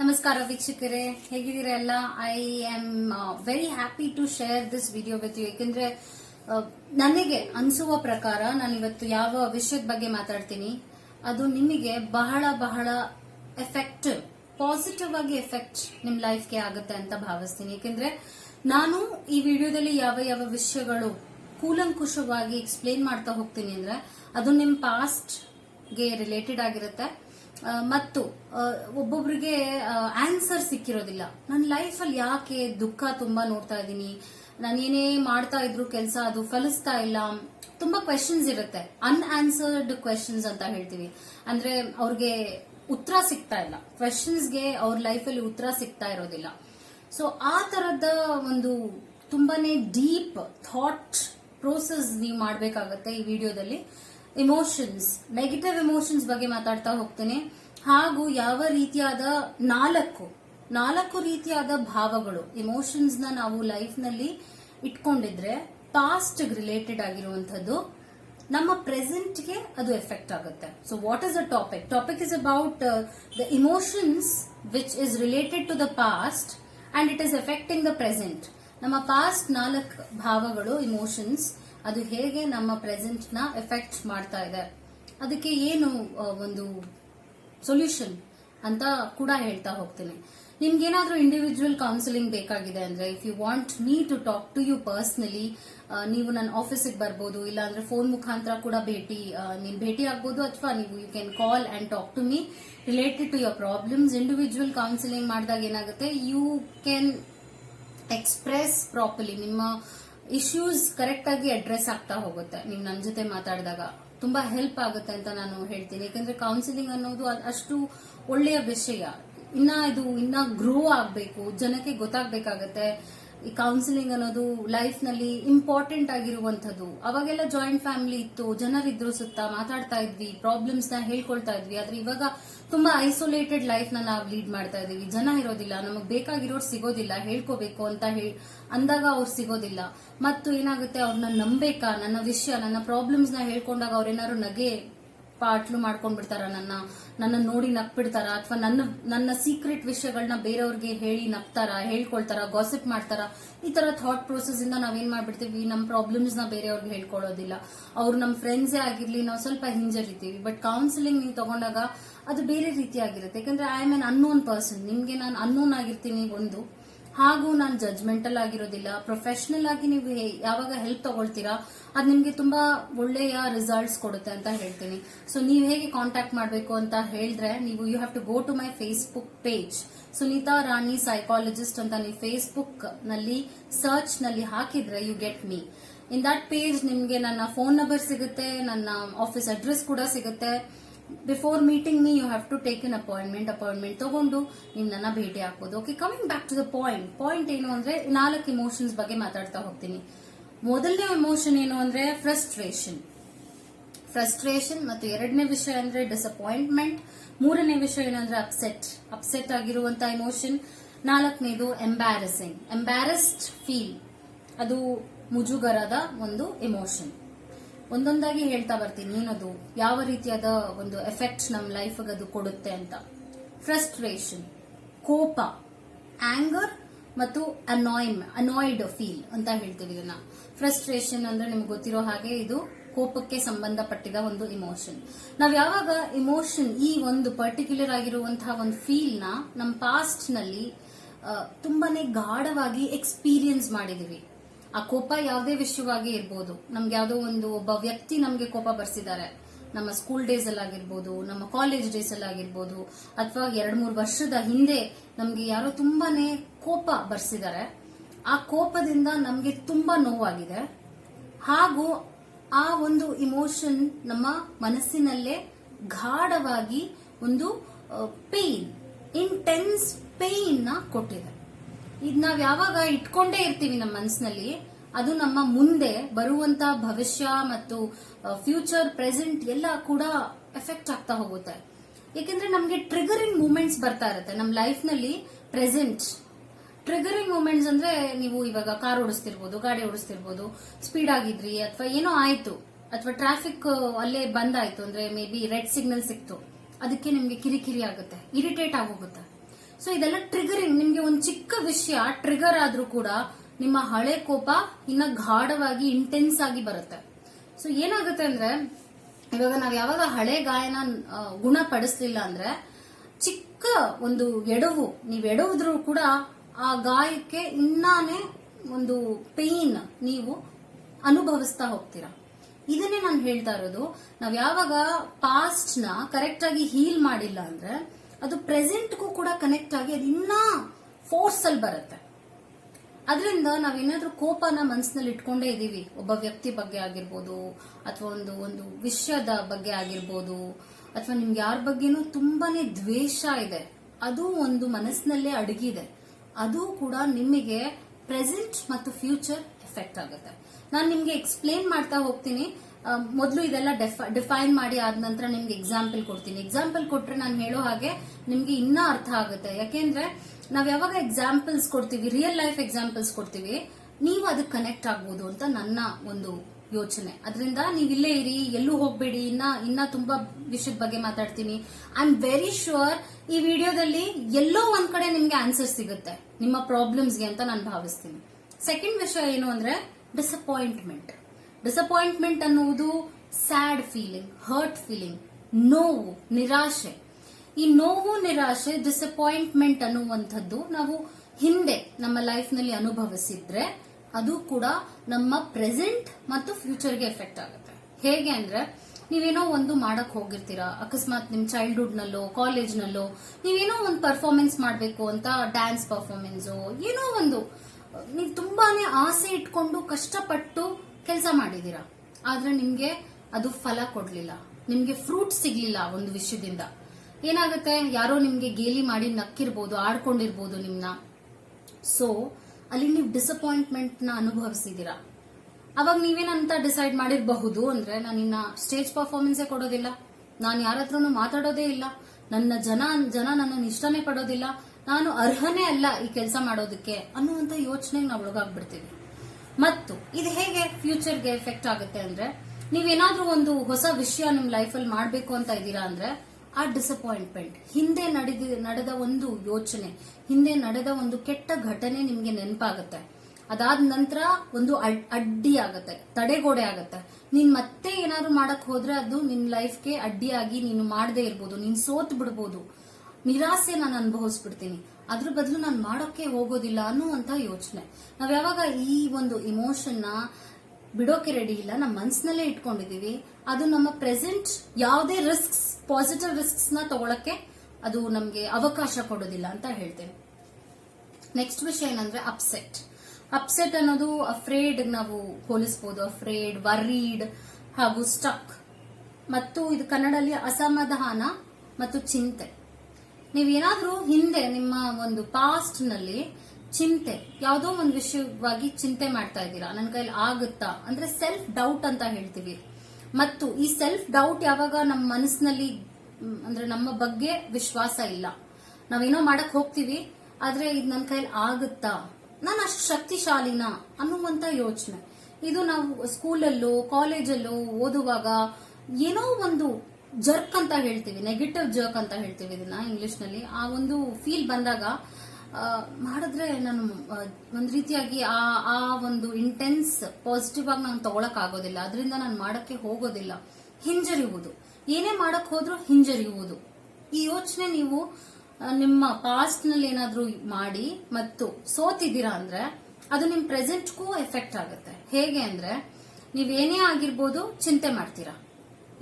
ನಮಸ್ಕಾರ ವೀಕ್ಷಕರೇ, ಹೇಗಿದ್ದೀರಾ ಎಲ್ಲ? I am very happy to share this video with you ಯಾಕೆಂದ್ರೆ ನನಗೆ ಅನಿಸುವ ಪ್ರಕಾರ ನಾನು ಇವತ್ತು ಯಾವ ವಿಷಯದ ಬಗ್ಗೆ ಮಾತಾಡ್ತೀನಿ, ಅದು ನಿಮಗೆ ಬಹಳ ಬಹಳ ಎಫೆಕ್ಟಿವ್ ಪಾಸಿಟಿವ್ ಆಗಿ ಎಫೆಕ್ಟ್ ನಿಮ್ ಲೈಫ್ಗೆ ಆಗುತ್ತೆ ಅಂತ ಭಾವಿಸ್ತೀನಿ. ಯಾಕೆಂದ್ರೆ, ನಾನು ಈ ವಿಡಿಯೋದಲ್ಲಿ ಯಾವ ಯಾವ ವಿಷಯಗಳು ಕೂಲಂಕುಷವಾಗಿ ಎಕ್ಸ್ಪ್ಲೇನ್ ಮಾಡ್ತಾ ಹೋಗ್ತೀನಿ ಅಂದ್ರೆ, ಅದು ನಿಮ್ ಪಾಸ್ಟ್ಗೆ ರಿಲೇಟೆಡ್ ಆಗಿರುತ್ತೆ. ಮತ್ತು ಒಬ್ಬೊಬ್ರಿಗೆ ಆನ್ಸರ್ ಸಿಕ್ಕಿರೋದಿಲ್ಲ. ನನ್ನ ಲೈಫಲ್ಲಿ ಯಾಕೆ ದುಃಖ ತುಂಬಾ ನೋಡ್ತಾ ಇದ್ದೀನಿ? ನಾನು ಏನೇ ಮಾಡ್ತಾ ಇದ್ರು ಕೆಲಸ ಅದು ಫಲಿಸ್ತಾ ಇಲ್ಲ. ತುಂಬಾ ಕ್ವೆಶನ್ಸ್ ಇರುತ್ತೆ. ಅನ್ಆನ್ಸರ್ಡ್ ಕ್ವೆಶನ್ಸ್ ಅಂತ ಹೇಳ್ತೀವಿ. ಅಂದ್ರೆ, ಅವ್ರಿಗೆ ಉತ್ತರ ಸಿಗ್ತಾ ಇಲ್ಲ. ಕ್ವೆಶನ್ಸ್ಗೆ ಅವ್ರ ಲೈಫಲ್ಲಿ ಉತ್ತರ ಸಿಗ್ತಾ ಇರೋದಿಲ್ಲ. ಸೊ ಆ ತರದ ಒಂದು ತುಂಬಾನೇ ಡೀಪ್ ಥಾಟ್ ಪ್ರೋಸೆಸ್ ನೀವು ಮಾಡಬೇಕಾಗತ್ತೆ ಈ ವಿಡಿಯೋದಲ್ಲಿ ಇಮೋಷನ್ಸ್ ನೆಗೆಟಿವ್ ಇಮೋಷನ್ಸ್ ಬಗ್ಗೆ ಮಾತಾಡ್ತಾ ಹೋಗ್ತೇನೆ. ಹಾಗೂ ಯಾವ ರೀತಿಯಾದ ನಾಲ್ಕು ನಾಲ್ಕು ರೀತಿಯಾದ ಭಾವಗಳು ಇಮೋಷನ್ಸ್ನ ನಾವು ಲೈಫ್ನಲ್ಲಿ ಇಟ್ಕೊಂಡಿದ್ರೆ ಪಾಸ್ಟ್ ರಿಲೇಟೆಡ್ ಆಗಿರುವಂತದ್ದು ನಮ್ಮ ಪ್ರೆಸೆಂಟ್ಗೆ ಅದು ಎಫೆಕ್ಟ್ ಆಗುತ್ತೆ. So what is a topic topic is about the emotions which is related to the past and it is affecting the present ನಮ್ಮ ಪಾಸ್ಟ್ ನಾಲ್ಕು ಭಾವಗಳು ಇಮೋಷನ್ಸ್ ಅದು ಹೇಗೆ ನಮ್ಮ ಪ್ರೆಸೆಂಟ್ನ ಎಫೆಕ್ಟ್ ಮಾಡ್ತಾ ಇದೆ. ಅದಕ್ಕೆ ಏನು ಒಂದು ಸೊಲ್ಯೂಷನ್ ಅಂತ ಕೂಡ ಹೇಳ್ತಾ ಹೋಗ್ತೀನಿ. ನಿಮ್ಗೇನಾದ್ರೂ ಇಂಡಿವಿಜುವಲ್ ಕೌನ್ಸಿಲಿಂಗ್ ಬೇಕಾಗಿದೆ ಅಂದ್ರೆ if you want me to talk to you personally ನೀವು ನನ್ನ ಆಫೀಸಿಗೆ ಬರ್ಬೋದು ಇಲ್ಲ ಅಂದ್ರೆ ಫೋನ್ ಮುಖಾಂತರ ಕೂಡ ಭೇಟಿ ನೀವು ಭೇಟಿ ಆಗ್ಬೋದು ಅಥವಾ ನೀವು you can call and talk to me related to your problems individual counselling ಮಾಡಿದಾಗ ಏನಾಗುತ್ತೆ ಯು ಕ್ಯಾನ್ ಎಕ್ಸ್ಪ್ರೆಸ್ ಪ್ರಾಪರ್ಲಿ ನಿಮ್ಮ ಇಶ್ಯೂಸ್ ಕರೆಕ್ಟ್ ಆಗಿ ಅಡ್ರೆಸ್ ಆಗ್ತಾ ಹೋಗುತ್ತೆ. ನೀವು ನನ್ನ ಜೊತೆ ಮಾತಾಡಿದಾಗ ತುಂಬಾ ಹೆಲ್ಪ್ ಆಗುತ್ತೆ ಅಂತ ನಾನು ಹೇಳ್ತೀನಿ. ಯಾಕಂದ್ರೆ ಕೌನ್ಸಿಲಿಂಗ್ ಅನ್ನೋದು ಅಷ್ಟು ಒಳ್ಳೆಯ ವಿಷಯ. ಇನ್ನ ಇದು ಇನ್ನ ಗ್ರೋ ಆಗ್ಬೇಕು, ಜನಕ್ಕೆ ಗೊತ್ತಾಗ್ಬೇಕಾಗತ್ತೆ. ಈ ಕೌನ್ಸಿಲಿಂಗ್ ಅನ್ನೋದು ಲೈಫ್ನಲ್ಲಿ ಇಂಪಾರ್ಟೆಂಟ್ ಆಗಿರುವಂತದ್ದು ಅವಾಗೆಲ್ಲ ಜಾಯಿಂಟ್ ಫ್ಯಾಮಿಲಿ ಇತ್ತು, ಜನರಿದ್ರು ಸುತ್ತ ಮಾತಾಡ್ತಾ ಇದ್ವಿ ಪ್ರಾಬ್ಲಮ್ಸ್ನ ಹೇಳ್ಕೊಳ್ತಾ ಇದ್ವಿ. ಆದ್ರೆ ಇವಾಗ ತುಂಬಾ ಐಸೋಲೇಟೆಡ್ ಲೈಫ್ನ ನಾವು ಲೀಡ್ ಮಾಡ್ತಾ ಇದೀವಿ ಜನ ಇರೋದಿಲ್ಲ, ನಮಗ್ ಬೇಕಾಗಿರೋರು ಸಿಗೋದಿಲ್ಲ, ಹೇಳ್ಕೋಬೇಕು ಅಂತ ಹೇಳಿ, ಅಂದಾಗ ಅವ್ರು ಸಿಗೋದಿಲ್ಲ. ಮತ್ತು ಏನಾಗುತ್ತೆ ಅವ್ರನ್ನ ನಂಬೇಕಾ, ನನ್ನ ವಿಷಯ, ನನ್ನ ಪ್ರಾಬ್ಲಮ್ಸ್ನ ಹೇಳ್ಕೊಂಡಾಗ ಅವ್ರೇನಾದ್ರು ನಗೆ, ಪಾಟ್ಲು ಮಾಡ್ಕೊಂಡ್ಬಿಡ್ತಾರ ನನ್ನ ನನ್ನ ನೋಡಿ ನಕ್ಬಿಡ್ತಾರ ಅಥವಾ ನನ್ನ ನನ್ನ ಸೀಕ್ರೆಟ್ ವಿಷಯಗಳನ್ನ ಬೇರೆಯವ್ರಿಗೆ ಹೇಳಿ ನಗ್ತಾರ ಹೇಳ್ಕೊಳ್ತಾರ? ಗಾಸಿಪ್ ಮಾಡ್ತಾರ? ಈ ತರ ಥಾಟ್ ಪ್ರೋಸೆಸ್ ಇಂದ ನಾವೇನ್ ಮಾಡ್ಬಿಡ್ತೀವಿ? ನಮ್ಮ ಪ್ರಾಬ್ಲಮ್ಸ್ನ ಬೇರೆಯವ್ರಿಗೆ ಹೇಳ್ಕೊಳ್ಳೋದಿಲ್ಲ ಅವ್ರು ನಮ್ಮ ಫ್ರೆಂಡ್ಸೇ ಆಗಿರ್ಲಿ, ನಾವು ಸ್ವಲ್ಪ ಹಿಂಜರಿತೀವಿ. ಬಟ್ ಕೌನ್ಸಿಲಿಂಗ್ ನೀವು ತಗೊಂಡಾಗ ಅದು ಬೇರೆ ರೀತಿಯಾಗಿರುತ್ತೆ ಯಾಕಂದ್ರೆ I am an unknown person ನಿಮ್ಗೆ ನಾನು ಅನ್ನೋನ್ ಆಗಿರ್ತೀನಿ ಒಂದು. ಹಾಗೂ ನಾನು ಜಜ್ಮೆಂಟಲ್ ಆಗಿರೋದಿಲ್ಲ. ಪ್ರೊಫೆಷನಲ್ ಆಗಿ ನೀವು ಯಾವಾಗ ಹೆಲ್ಪ್ ತಗೊಳ್ತೀರಾ, ಅದು ನಿಮಗೆ ತುಂಬಾ ಒಳ್ಳೆಯ ರಿಸಲ್ಟ್ಸ್ ಕೊಡುತ್ತೆ ಅಂತ ಹೇಳ್ತೀನಿ. ಸೊ ನೀವು ಹೇಗೆ ಕಾಂಟ್ಯಾಕ್ಟ್ ಮಾಡಬೇಕು ಅಂತ ಹೇಳಿದ್ರೆ, ನೀವು you have to go to my Facebook page Sunita Rani psychologist ಅಂತ ನೀವು ಫೇಸ್ಬುಕ್ನಲ್ಲಿ ಸರ್ಚ್ನಲ್ಲಿ ಹಾಕಿದ್ರೆ you get me in that page ನಿಮಗೆ ನನ್ನ ಫೋನ್ ನಂಬರ್ ಸಿಗುತ್ತೆ, ನನ್ನ ಆಫೀಸ್ ಅಡ್ರೆಸ್ ಕೂಡ ಸಿಗುತ್ತೆ. Before meeting me you have to take an appointment appointment ತಗೊಂಡು ನೀವು ನನ್ನ ಭೇಟಿ ಹಾಕೋದು. Okay coming back to the point point ಏನು ಅಂದ್ರೆ ನಾಲ್ಕು ಇಮೋಷನ್ಸ್ ಬಗ್ಗೆ ಮಾತಾಡ್ತಾ ಹೋಗ್ತೀನಿ. ಮೊದಲನೇ ಇಮೋಷನ್ ಏನು ಅಂದ್ರೆ ಫ್ರಸ್ಟ್ರೇಷನ್ ಫ್ರಸ್ಟ್ರೇಷನ್ ಮತ್ತು ಎರಡನೇ ವಿಷಯ ಅಂದ್ರೆ ಡಿಸಪಾಯಿಂಟ್ಮೆಂಟ್ ಮೂರನೇ ವಿಷಯ ಏನಂದ್ರೆ ಅಪ್ಸೆಟ್ ಅಪ್ಸೆಟ್ ಆಗಿರುವಂತ ಇಮೋಷನ್ ನಾಲ್ಕನೇದು ಎಂಬ್ಯಾರಸಿಂಗ್ ಎಂಬ್ಯಾರಸ್ಡ್ ಫೀಲ್ ಅದು ಮುಜುಗರದ ಒಂದು ಇಮೋಷನ್ ಒಂದೊಂದಾಗಿ ಹೇಳ್ತಾ ಬರ್ತೀನಿ ಏನದು ಯಾವ ರೀತಿಯಾದ ಒಂದು ಎಫೆಕ್ಟ್ ನಮ್ಮ ಲೈಫ್ ಅದು ಕೊಡುತ್ತೆ ಅಂತ. ಫ್ರಸ್ಟ್ರೇಷನ್ ಕೋಪ ಆಂಗರ್ ಮತ್ತು ಅನಾಯ್ ಅನಾಯ್ಡ್ ಫೀಲ್ ಅಂತ ಹೇಳ್ತೀವಿ ಇದನ್ನ. ಫ್ರಸ್ಟ್ರೇಷನ್ ಅಂದ್ರೆ ನಿಮ್ಗೆ ಗೊತ್ತಿರೋ ಹಾಗೆ ಇದು ಕೋಪಕ್ಕೆ ಸಂಬಂಧಪಟ್ಟಿದ ಒಂದು ಇಮೋಷನ್ ನಾವ್ ಯಾವಾಗ ಇಮೋಷನ್ ಈ ಒಂದು ಪರ್ಟಿಕ್ಯುಲರ್ ಆಗಿರುವಂತಹ ಒಂದು ಫೀಲ್ನ ನಮ್ಮ ಪಾಸ್ಟ್ನಲ್ಲಿ ತುಂಬಾನೇ ಗಾಢವಾಗಿ ಎಕ್ಸ್ಪೀರಿಯನ್ಸ್ ಮಾಡಿದೀವಿ. ಆ ಕೋಪ ಯಾವುದೇ ವಿಷಯವಾಗಿ ಇರ್ಬೋದು. ನಮ್ಗೆ ಯಾವುದೋ ಒಂದು ಒಬ್ಬ ವ್ಯಕ್ತಿ ನಮ್ಗೆ ಕೋಪ ಬರ್ಸಿದ್ದಾರೆ. ನಮ್ಮ ಸ್ಕೂಲ್ ಡೇಸ್ ಅಲ್ಲಿ ಆಗಿರ್ಬೋದು ನಮ್ಮ ಕಾಲೇಜ್ ಡೇಸ್ ಅಲ್ಲಿ ಆಗಿರ್ಬೋದು ಅಥವಾ ಎರಡ್ ಮೂರು ವರ್ಷದ ಹಿಂದೆ ನಮ್ಗೆ ಯಾರೋ ತುಂಬಾನೇ ಕೋಪ ಬರ್ಸಿದ್ದಾರೆ. ಆ ಕೋಪದಿಂದ ನಮ್ಗೆ ತುಂಬಾ ನೋವಾಗಿದೆ. ಹಾಗೂ ಆ ಒಂದು ಇಮೋಷನ್ ನಮ್ಮ ಮನಸ್ಸಿನಲ್ಲೇ ಗಾಢವಾಗಿ ಒಂದು ಪೇನ್ ಇಂಟೆನ್ಸ್ ಪೇನ್ನ ಕೊಟ್ಟಿದೆ. ಇದು ನಾವ್ ಯಾವಾಗ ಇಟ್ಕೊಂಡೇ ಇರ್ತೀವಿ ನಮ್ಮ ಮನಸ್ಸಿನಲ್ಲಿ ಅದು ನಮ್ಮ ಮುಂದೆ ಬರುವಂತ ಭವಿಷ್ಯ ಮತ್ತು ಫ್ಯೂಚರ್ ಪ್ರೆಸೆಂಟ್ ಎಲ್ಲ ಕೂಡ ಎಫೆಕ್ಟ್ ಆಗ್ತಾ ಹೋಗುತ್ತೆ. ಯಾಕೆಂದ್ರೆ ನಮ್ಗೆ ಟ್ರಿಗರಿಂಗ್ ಮೂಮೆಂಟ್ಸ್ ಬರ್ತಾ ಇರುತ್ತೆ. ನಮ್ಮ ಲೈಫ್ನಲ್ಲಿ ಪ್ರೆಸೆಂಟ್ ಟ್ರಿಗರಿಂಗ್ ಮೂಮೆಂಟ್ಸ್ ಅಂದ್ರೆ ನೀವು ಇವಾಗ ಕಾರ್ ಓಡಿಸ್ತಿರ್ಬೋದು, ಗಾಡಿ ಓಡಿಸ್ತಿರ್ಬೋದು ಸ್ಪೀಡ್ ಆಗಿದ್ರಿ ಅಥವಾ ಏನೋ ಆಯ್ತು, ಅಥವಾ ಟ್ರಾಫಿಕ್ ಅಲ್ಲೇ ಬಂದಾಯ್ತು ಅಂದ್ರೆ ಮೇ ಬಿ ರೆಡ್ ಸಿಗ್ನಲ್ ಸಿಕ್ತು, ಅದಕ್ಕೆ ನಿಮ್ಗೆ ಕಿರಿಕಿರಿ ಆಗುತ್ತೆ ಇರಿಟೇಟ್ ಆಗೋಗುತ್ತೆ. ಸೊ ಇದೆಲ್ಲ ಟ್ರಿಗರಿಂಗ್ ನಿಮ್ಗೆ ಒಂದು ಚಿಕ್ಕ ವಿಷಯ ಟ್ರಿಗರ್ ಆದ್ರೂ ಕೂಡ ನಿಮ್ಮ ಹಳೆ ಕೋಪ ಇನ್ನ ಗಾಢವಾಗಿ ಇಂಟೆನ್ಸ್ ಆಗಿ ಬರುತ್ತೆ. ಸೊ ಏನಾಗುತ್ತೆ ಅಂದ್ರೆ, ಇವಾಗ ನಾವ್ ಯಾವಾಗ ಹಳೆ ಗಾಯನ ಗುಣ ಪಡಿಸ್ಲಿಲ್ಲ ಅಂದ್ರೆ, ಚಿಕ್ಕ ಒಂದು ಎಡವು, ನೀವ್ ಎಡವುದ್ರು ಕೂಡ ಆ ಗಾಯಕ್ಕೆ ಇನ್ನಾನೇ ಒಂದು ಪೇನ್ ನೀವು ಅನುಭವಿಸ್ತಾ ಹೋಗ್ತೀರಾ. ಇದನ್ನೇ ನಾನು ಹೇಳ್ತಾ ಇರೋದು, ನಾವ್ ಯಾವಾಗ ಪಾಸ್ಟ್ನ ಕರೆಕ್ಟ್ ಆಗಿ ಹೀಲ್ ಮಾಡಿಲ್ಲ ಅಂದ್ರೆ ಅದು ಪ್ರೆಸೆಂಟ್ಗೂ ಕೂಡ ಕನೆಕ್ಟ್ ಆಗಿ ಅದು ಇನ್ನೂ ಫೋರ್ಸ್ ಅಲ್ಲಿ ಬರುತ್ತೆ. ಅದರಿಂದ ನಾವೇನಾದ್ರೂ ಕೋಪನ ಮನಸ್ಸಿನಲ್ಲಿ ಇಟ್ಕೊಂಡೇ ಇದ್ದೀವಿ. ಒಬ್ಬ ವ್ಯಕ್ತಿ ಬಗ್ಗೆ ಆಗಿರ್ಬೋದು, ಅಥವಾ ಒಂದು ಒಂದು ವಿಷಯದ ಬಗ್ಗೆ ಆಗಿರ್ಬೋದು, ಅಥವಾ ನಿಮ್ಗೆ ಯಾರ ಬಗ್ಗೆನೂ ತುಂಬಾನೇ ದ್ವೇಷ ಇದೆ. ಅದು ಒಂದು ಮನಸ್ಸಿನಲ್ಲೇ ಅಡಗಿದೆ. ಅದು ಕೂಡ ನಿಮಗೆ ಪ್ರೆಸೆಂಟ್ ಮತ್ತು ಫ್ಯೂಚರ್ ಎಫೆಕ್ಟ್ ಆಗುತ್ತೆ. ನಾನು ನಿಮ್ಗೆ ಎಕ್ಸ್ಪ್ಲೇನ್ ಮಾಡ್ತಾ ಹೋಗ್ತೀನಿ. ಮೊದಲು ಇದೆಲ್ಲ ಡಿಫೈನ್ ಮಾಡಿ ಆದ ನಂತರ ನಿಮ್ಗೆ ಎಕ್ಸಾಂಪಲ್ ಕೊಡ್ತೀನಿ. ಎಕ್ಸಾಂಪಲ್ ಕೊಟ್ರೆ ನಾನು ಹೇಳೋ ಹಾಗೆ ನಿಮ್ಗೆ ಇನ್ನೂ ಅರ್ಥ ಆಗುತ್ತೆ. ಯಾಕೆಂದ್ರೆ ನಾವ್ ಯಾವಾಗ ಎಕ್ಸಾಂಪಲ್ಸ್ ಕೊಡ್ತೀವಿ ರಿಯಲ್ ಲೈಫ್ ಎಕ್ಸಾಂಪಲ್ಸ್ ಕೊಡ್ತೀವಿ, ನೀವು ಅದಕ್ಕೆ ಕನೆಕ್ಟ್ ಆಗ್ಬೋದು ಅಂತ ನನ್ನ ಒಂದು ಯೋಚನೆ. ಅದರಿಂದ ನೀವು ಇಲ್ಲೇ ಇರಿ, ಎಲ್ಲೂ ಹೋಗ್ಬೇಡಿ, ಇನ್ನ ಇನ್ನ ತುಂಬಾ ವಿಷಯದ ಬಗ್ಗೆ ಮಾತಾಡ್ತೀನಿ. ಐ ಆಮ್ ವೆರಿ ಶ್ಯೂರ್ ಈ ವಿಡಿಯೋದಲ್ಲಿ ಎಲ್ಲೋ ಒಂದ್ ಕಡೆ ನಿಮ್ಗೆ ಆನ್ಸರ್ ಸಿಗುತ್ತೆ, ನಿಮ್ಮ ಪ್ರಾಬ್ಲಮ್ಸ್ಗೆ ಅಂತ ನಾನು ಭಾವಿಸ್ತೀನಿ. ಸೆಕೆಂಡ್ ವಿಷಯ ಏನು ಅಂದ್ರೆ ಡಿಸಪಾಯಿಂಟ್ಮೆಂಟ್ ಡಿಸಪಾಯಿಂಟ್ಮೆಂಟ್ ಅನ್ನುವುದು ಸ್ಯಾಡ್ ಫೀಲಿಂಗ್ ಹರ್ಟ್ ಫೀಲಿಂಗ್ ನೋವು, ನಿರಾಶೆ. ಈ ನೋವು, ನಿರಾಶೆ ಡಿಸಪಾಯಿಂಟ್ಮೆಂಟ್ ಅನ್ನುವಂಥದ್ದು ನಾವು ಹಿಂದೆ ನಮ್ಮ ಲೈಫ್ನಲ್ಲಿ ಅನುಭವಿಸಿದ್ರೆ ಅದು ಕೂಡ ನಮ್ಮ ಪ್ರೆಸೆಂಟ್ ಮತ್ತು ಫ್ಯೂಚರ್ಗೆ ಎಫೆಕ್ಟ್ ಆಗುತ್ತೆ. ಹೇಗೆ ಅಂದ್ರೆ, ನೀವೇನೋ ಒಂದು ಮಾಡಕ್ ಹೋಗಿರ್ತೀರಾ, ಅಕಸ್ಮಾತ್ ನಿಮ್ ಚೈಲ್ಡ್ಹುಡ್ ನಲ್ಲೋ ಕಾಲೇಜ್ ನಲ್ಲೋ, ನೀವೇನೋ ಒಂದು ಪರ್ಫಾರ್ಮೆನ್ಸ್ ಮಾಡಬೇಕು ಅಂತ ಡ್ಯಾನ್ಸ್ ಪರ್ಫಾರ್ಮೆನ್ಸ್ ಏನೋ ಒಂದು, ನೀವು ತುಂಬಾನೇ ಆಸೆ ಇಟ್ಕೊಂಡು ಕಷ್ಟಪಟ್ಟು ಕೆಲಸ ಮಾಡಿದೀರಾ? ಆದ್ರೆ ನಿಮ್ಗೆ ಅದು ಫಲ ಕೊಡ್ಲಿಲ್ಲ. ನಿಮ್ಗೆ ಫ್ರೂಟ್ ಸಿಗ್ಲಿಲ್ಲ ಒಂದು ವಿಷಯದಿಂದ. ಏನಾಗುತ್ತೆ? ಯಾರೋ ನಿಮ್ಗೆ ಗೇಲಿ ಮಾಡಿ ನಕ್ಕಿರ್ಬೋದು, ಆಡ್ಕೊಂಡಿರ್ಬೋದು ನಿಮ್ನ. ಸೊ ಅಲ್ಲಿ ನೀವು ಡಿಸಪಾಯಿಂಟ್ಮೆಂಟ್ನ ಅನುಭವಿಸಿದೀರಾ? ಅವಾಗ ನೀವೇನಂತ ಡಿಸೈಡ್ ಮಾಡಿರಬಹುದು ಅಂದ್ರೆ, ನಾನು ಇನ್ನ ಸ್ಟೇಜ್ ಪರ್ಫಾರ್ಮೆನ್ಸೇ ಕೊಡೋದಿಲ್ಲ. ನಾನು ಯಾರ ಹತ್ರನೂ ಮಾತಾಡೋದೇ ಇಲ್ಲ. ನನ್ನ ಜನ ಜನ ನನ್ನನ್ನು ಇಷ್ಟನೇ ಪಡೋದಿಲ್ಲ. ನಾನು ಅರ್ಹನೇ ಅಲ್ಲ ಈ ಕೆಲಸ ಮಾಡೋದಕ್ಕೆ ಅನ್ನುವಂತ ಯೋಚನೆಗೆ ನಾವು ಒಳಗಾಗ್ಬಿಡ್ತೀವಿ. ಮತ್ತು ಇದು ಹೇಗೆ ಫ್ಯೂಚರ್ಗೆ ಎಫೆಕ್ಟ್ ಆಗುತ್ತೆ ಅಂದ್ರೆ, ನೀವೇನಾದ್ರೂ ಒಂದು ಹೊಸ ವಿಷಯ ನಿಮ್ ಲೈಫಲ್ಲಿ ಮಾಡಬೇಕು ಅಂತ ಇದ್ದೀರಾ ಅಂದ್ರೆ, ಆ ಡಿಸಪಾಯಿಂಟ್ಮೆಂಟ್ ಹಿಂದೆ ನಡೆದ ನಡೆದ ಒಂದು ಯೋಚನೆ, ಹಿಂದೆ ನಡೆದ ಒಂದು ಕೆಟ್ಟ ಘಟನೆ ನಿಮ್ಗೆ ನೆನಪಾಗುತ್ತೆ. ಅದಾದ ನಂತರ ಒಂದು ಅಡ್- ಅಡ್ಡಿ ಆಗತ್ತೆ, ತಡೆಗೋಡೆ ಆಗತ್ತೆ. ನೀನ್ ಮತ್ತೆ ಏನಾದ್ರು ಮಾಡಕ್ ಹೋದ್ರೆ ಅದು ನಿನ್ ಲೈಫ್ಗೆ ಅಡ್ಡಿಯಾಗಿ ನೀನು ಮಾಡದೇ ಇರ್ಬೋದು, ನೀನ್ ಸೋತ್ ಬಿಡ್ಬೋದು ನಿರಾಸೆ ನಾನು ಅನುಭವಿಸ್ಬಿಡ್ತೀನಿ. ಅದ್ರ ಬದಲು ನಾನು ಮಾಡೋಕ್ಕೆ ಹೋಗೋದಿಲ್ಲ ಅನ್ನುವಂತ ಯೋಚನೆ. ನಾವು ಯಾವಾಗ ಈ ಒಂದು ಇಮೋಷನ್ನ ಬಿಡೋಕೆ ರೆಡಿ ಇಲ್ಲ ನಮ್ಮ ಮನ್ಸಿನಲ್ಲೇ ಇಟ್ಕೊಂಡಿದೀವಿ, ಅದು ನಮ್ಮ ಪ್ರೆಸೆಂಟ್ ಯಾವುದೇ ರಿಸ್ಕ್ಸ್ ಪಾಸಿಟಿವ್ ರಿಸ್ಕ್ಸ್ನ ನ ತಗೊಳಕ್ಕೆ ಅದು ನಮಗೆ ಅವಕಾಶ ಕೊಡೋದಿಲ್ಲ ಅಂತ ಹೇಳ್ತೇನೆ. ನೆಕ್ಸ್ಟ್ ವಿಷಯ ಏನಂದ್ರೆ ಅಪ್ಸೆಟ್ ಅಪ್ಸೆಟ್ ಅನ್ನೋದು ಅಫ್ರೇಡ್ ನಾವು ಹೋಲಿಸಬಹುದು ಅಫ್ರೇಡ್ ವರೀಡ್ ಹಾಗೂ ಸ್ಟಕ್ ಮತ್ತು ಇದು ಕನ್ನಡದಲ್ಲಿ ಅಸಮಾಧಾನ ಮತ್ತು ಚಿಂತೆ. ನೀವೇನಾದ್ರೂ ಹಿಂದೆ ನಿಮ್ಮ ಒಂದು ಪಾಸ್ಟ್ನಲ್ಲಿ ಚಿಂತೆ, ಯಾವುದೋ ಒಂದು ವಿಷಯವಾಗಿ ಚಿಂತೆ ಮಾಡ್ತಾ ಇದ್ದೀರಾ? ನನ್ನ ಕೈಲಿ ಆಗುತ್ತಾ? ಅಂದ್ರೆ ಸೆಲ್ಫ್ ಡೌಟ್ ಅಂತ ಹೇಳ್ತೀವಿ. ಮತ್ತು ಈ ಸೆಲ್ಫ್ ಡೌಟ್ ಯಾವಾಗ ನಮ್ಮ ಮನಸ್ಸಿನಲ್ಲಿ ಅಂದ್ರೆ ನಮ್ಮ ಬಗ್ಗೆ ವಿಶ್ವಾಸ ಇಲ್ಲ. ನಾವೇನೋ ಮಾಡಕ್ ಹೋಗ್ತೀವಿ, ಆದ್ರೆ ಇದು ನನ್ನ ಕೈಲಿ ಆಗುತ್ತಾ? ನಾನು ಅಷ್ಟು ಶಕ್ತಿಶಾಲಿನ? ಅನ್ನುವಂತ ಯೋಚನೆ. ಇದು ನಾವು ಸ್ಕೂಲಲ್ಲೋ ಕಾಲೇಜಲ್ಲೋ ಓದುವಾಗ ಏನೋ ಒಂದು ಜರ್ಕ್ ಅಂತ ಹೇಳ್ತೀವಿ ನೆಗೆಟಿವ್ ಜರ್ಕ್ ಅಂತ ಹೇಳ್ತೀವಿ ಇದನ್ನ ಇಂಗ್ಲಿಷ್ನಲ್ಲಿ ಆ ಒಂದು ಫೀಲ್ ಬಂದಾಗ ಮಾಡಿದ್ರೆ ನಾನು ಒಂದ್ ರೀತಿಯಾಗಿ ಆ ಆ ಒಂದು ಇಂಟೆನ್ಸ್ ಪಾಸಿಟಿವ್ ಆಗಿ ನಾನು ತಗೊಳಕ್ ಆಗೋದಿಲ್ಲ ಅದರಿಂದ ನಾನು ಮಾಡಕ್ಕೆ ಹೋಗೋದಿಲ್ಲ. ಹಿಂಜರಿಯುವುದು. ಏನೇ ಮಾಡಕ್ ಹೋದ್ರೂ ಹಿಂಜರಿಯುವುದು. ಈ ಯೋಚನೆ ನೀವು ನಿಮ್ಮ ಪಾಸ್ಟ್ನಲ್ಲಿ ಏನಾದ್ರೂ ಮಾಡಿ ಮತ್ತು ಸೋತಿದ್ದೀರಾ ಅಂದ್ರೆ, ಅದು ನಿಮ್ ಪ್ರೆಸೆಂಟ್ಗೂ ಎಫೆಕ್ಟ್ ಆಗುತ್ತೆ. ಹೇಗೆ ಅಂದ್ರೆ ನೀವೇನೇ ಆಗಿರ್ಬೋದು ಚಿಂತೆ ಮಾಡ್ತೀರಾ.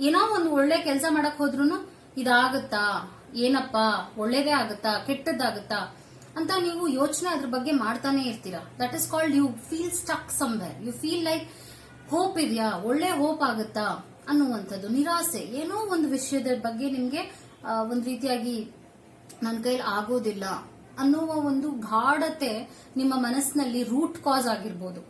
ಏನೋ ಒಂದು ಒಳ್ಳೆ ಕೆಲಸ ಮಾಡಕ್ ಹೋದ್ರು ಇದಾಗತ್ತಾ? ಏನಪ್ಪಾ? ಒಳ್ಳೇದೇ ಆಗುತ್ತಾ? ಕೆಟ್ಟದ್ದಾಗುತ್ತಾ? ಅಂತ ನೀವು ಯೋಚನೆ ಅದ್ರ ಬಗ್ಗೆ ಮಾಡ್ತಾನೆ ಇರ್ತೀರಾ. That is called you feel stuck somewhere you feel like hope ಇದೆಯಾ? ಒಳ್ಳೆ ಹೋಪ್ ಆಗುತ್ತಾ? ಅನ್ನುವಂಥದ್ದು. ನಿರಾಸೆ. ಏನೋ ಒಂದು ವಿಷಯದ ಬಗ್ಗೆ ನಿಮ್ಗೆ ಒಂದು ರೀತಿಯಾಗಿ ನನ್ನ ಕೈಲಿ ಆಗೋದಿಲ್ಲ ಅನ್ನುವ ಒಂದು ಗಾಢತೆ ನಿಮ್ಮ ಮನಸ್ಸಿನಲ್ಲಿ ರೂಟ್ ಕಾಸ್ ಆಗಿರ್ಬೋದು.